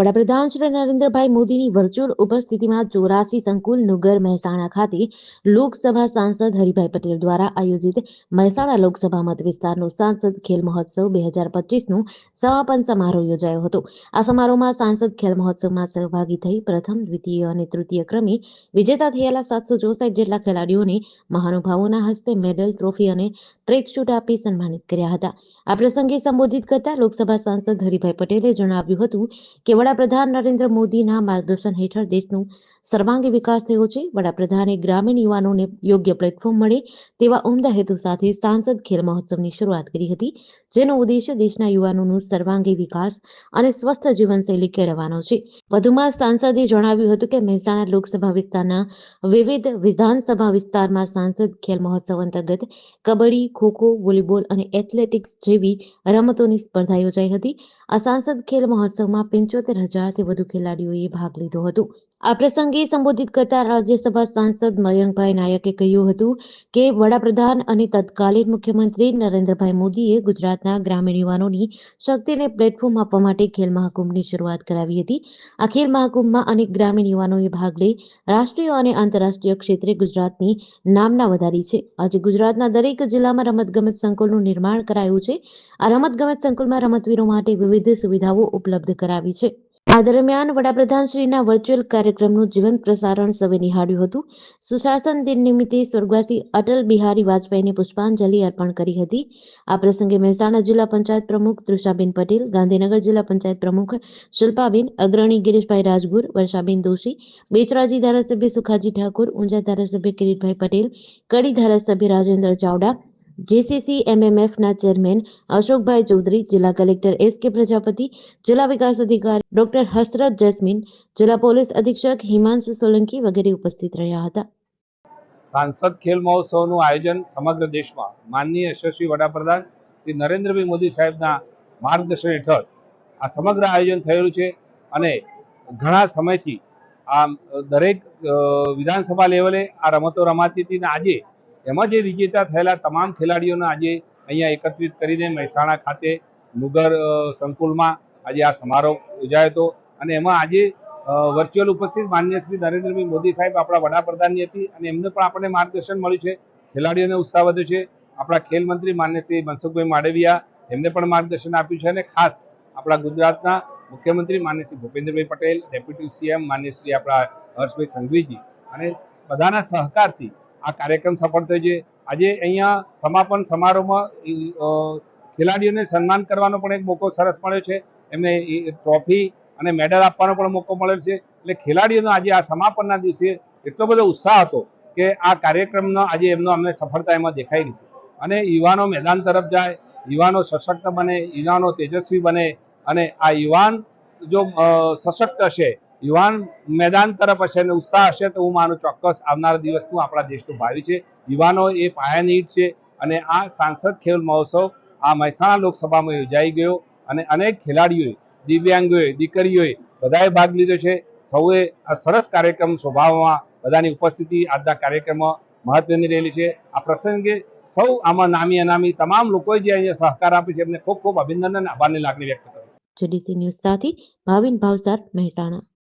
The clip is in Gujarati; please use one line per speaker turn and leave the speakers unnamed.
વડાપ્રધાન શ્રી નરેન્દ્રભાઈ મોદીની વર્ચ્યુઅલ ઉપસ્થિતિમાં ચોરાસી સંકુલ નુગર મહેસાણા ખાતે લોકસભા સાંસદ હરિભાઈ પટેલ દ્વારા આયોજિત મહેસાણા લોકસભા મત સાંસદ ખેલ મહોત્સવ બે હજાર પચીસનું સમાપન સમારોહ યોજાયો હતો. આ સમારોહમાં સાંસદ ખેલ મહોત્સવમાં સહભાગી થઈ પ્રથમ, દ્વિતીય અને તૃતીય ક્રમે વિજેતા થયેલા સાતસો ચોસઠ જેટલા ખેલાડીઓને મહાનુભાવોના હસ્તે મેડલ, ટ્રોફી અને ટ્રેક આપી સન્માનિત કર્યા હતા. આ પ્રસંગે સંબોધિત કરતા લોકસભા સાંસદ હરિભાઈ પટેલે જણાવ્યું હતું કે વડાપ્રધાન નરેન્દ્ર મોદીના માર્ગદર્શન હેઠળ દેશનું સર્વાંગી વિકાસ થયો છે. વડાપ્રધાને ગ્રામીણ યુવાનોને યોગ્ય પ્લેટફોર્મ મળે તેવા ઉમદા હેતુ સાથે સાંસદ ખેલ મહોત્સવની શરૂઆત કરી હતી, જેનો ઉદ્દેશ્ય દેશના યુવાનોનું સર્વાંગી વિકાસ અને સ્વસ્થ જીવનશૈલી કેળવવાનો છે. વધુમાં સાંસદે જણાવ્યું હતું કે મહેસાણા લોકસભા વિસ્તારના વિવિધ વિધાનસભા વિસ્તારમાં સાંસદ ખેલ મહોત્સવ અંતર્ગત કબડ્ડી, ખોખો, વોલીબોલ અને એથ્લેટિક્સ જેવી રમતોની સ્પર્ધા યોજાઈ હતી. આ સાંસદ ખેલ મહોત્સવમાં પંચોતેર હજારથી વધુ ખેલાડીઓએ ભાગ લીધો હતો. આ પ્રસંગે સંબોધિત કરતા રાજ્યસભા સાંસદ મયંકભાઈ નાયકે કહ્યું હતું કે, વડાપ્રધાન અને તત્કાલીન મુખ્યમંત્રી નરેન્દ્રભાઈ મોદીએ ગુજરાતના ગ્રામીણ યુવાનોની શક્તિને પ્લેટફોર્મ આપવા માટે ખેલ મહાકુંભની શરૂઆત કરાવી હતી. આ ખેલ મહાકુંભમાં અનેક ગ્રામીણ યુવાનોએ ભાગ લઈ રાષ્ટ્રીય અને આંતરરાષ્ટ્રીય ક્ષેત્રે ગુજરાતની નામના વધારી છે. આજે ગુજરાતના દરેક જિલ્લામાં રમતગમત સંકુલનું નિર્માણ કરાયું છે. આ રમતગમત સંકુલમાં રમતવીરો માટે વિવિધ સુવિધાઓ ઉપલબ્ધ કરાવી છે. આ દરમિયાન વડાપ્રધાનશ્રીના વર્ચ્યુઅલ કાર્યક્રમનું જીવંત પ્રસારણ સૌએ નિહાળ્યું હતું. સુશાસન દિન નિમિત્તે સ્વર્ગવાસી અટલ બિહારી વાજપેયીને પુષ્પાંજલિ અર્પણ કરી હતી. આ પ્રસંગે મહેસાણા જિલ્લા પંચાયત પ્રમુખ તૃષાબેન પટેલ, ગાંધીનગર જિલ્લા પંચાયત પ્રમુખ શિલ્પાબેન, અગ્રણી ગિરીશભાઈ રાજગુર, વર્ષાબેન દોશી, બેચરાજી ધારાસભ્ય સુખાજી ઠાકોર, ઊંઝા ધારાસભ્ય કિરીટભાઈ પટેલ, કડી ધારાસભ્ય રાજેન્દ્ર ચાવડા જેસીસી એમએમએફના ચેરમેન અશોકભાઈ ચૌધરી, જિલ્લા કલેક્ટર એસ કે પ્રજાપતિ, જિલ્લા વિકાસ અધિકારી ડોક્ટર હસરત જસ્મીન, જિલ્લા પોલીસ અધિક્ષક હિમાંશુ સોલંકી વગેરે ઉપસ્થિત રહ્યા હતા.
સાંસદ ખેલ મહોત્સવનું આયોજન સમગ્ર દેશમાં માનનીય યશસ્વી વડાપ્રધાન શ્રી નરેન્દ્રભાઈ મોદી સાહેબના માર્ગદર્શન હેઠળ આ સમગ્ર આયોજન થયેલું છે અને ઘણા સમયથી આ દરેક વિધાનસભા લેવલે આ રમતો રમાતી હતી અને આજે એમાં જે વિજેતા થયેલા તમામ ખેલાડીઓને આજે અહીંયા એકત્રિત કરીને મહેસાણા ખાતે નુગર સંકુલમાં આજે આ સમારોહ યોજાયો હતો. અને એમાં આજે વર્ચ્યુઅલ ઉપસ્થિત માન્ય શ્રી નરેન્દ્રભાઈ મોદી સાહેબ આપણા વડાપ્રધાનની હતી અને એમને પણ આપણને માર્ગદર્શન મળ્યું છે. ખેલાડીઓને ઉત્સાહ વધ્યો છે. આપણા ખેલ મંત્રી માન્ય શ્રી મનસુખભાઈ માંડવિયા એમને પણ માર્ગદર્શન આપ્યું છે અને ખાસ આપણા ગુજરાતના મુખ્યમંત્રી માન્ય શ્રી ભૂપેન્દ્રભાઈ પટેલ, ડેપ્યુટી સીએમ માન્ય શ્રી આપણા હર્ષભાઈ સંઘવીજી અને બધાના સહકારથી આ કાર્યક્રમ સફળ થયો છે. આજે અહીંયા સમાપન સમારોહમાં ખેલાડીઓને સન્માન કરવાનો પણ એક મોકો સરસ મળ્યો છે. એમને ટ્રોફી અને મેડલ આપવાનો પણ મોકો મળ્યો છે. એટલે ખેલાડીઓનો આજે આ સમાપનના દિવસે એટલો બધો ઉત્સાહ હતો કે આ કાર્યક્રમનો આજે એમનો અમને સફળતા એમાં દેખાઈ નથી અને યુવાનો મેદાન તરફ જાય, યુવાનો સશક્ત બને, યુવાનો તેજસ્વી બને અને આ યુવાન જો સશક્ત હશે યુવાન મેદાન તરફ હશે અને ઉત્સાહ હશે તો હું માનું ચોક્કસ આવનારા દિવસનું આપણા દેશનું ભાવિ છે. યુવાનો એ પાયાની છે અને આ સાંસદ ખેલ મહોત્સવ આ મહેસાણા લોકસભામાં યોજાઈ ગયો અને અનેક ખેલાડીઓએ, દિવ્યાંગોએ, દીકરીઓએ બધાએ ભાગ લીધો છે. સૌએ આ સરસ કાર્યક્રમ સ્વભાવમાં બધાની ઉપસ્થિતિ આજના કાર્યક્રમમાં મહત્વની રહેલી છે. આ પ્રસંગે સૌ આમાં નામી અનામી તમામ લોકોએ જે અહીંયા સહકાર આપ્યો છે એમને ખૂબ ખૂબ અભિનંદન અને આભારની લાગણી વ્યક્ત કરું
જેડીસી ન્યૂઝ સાથે ભાવિન ભાવસાર, મહેસાણા.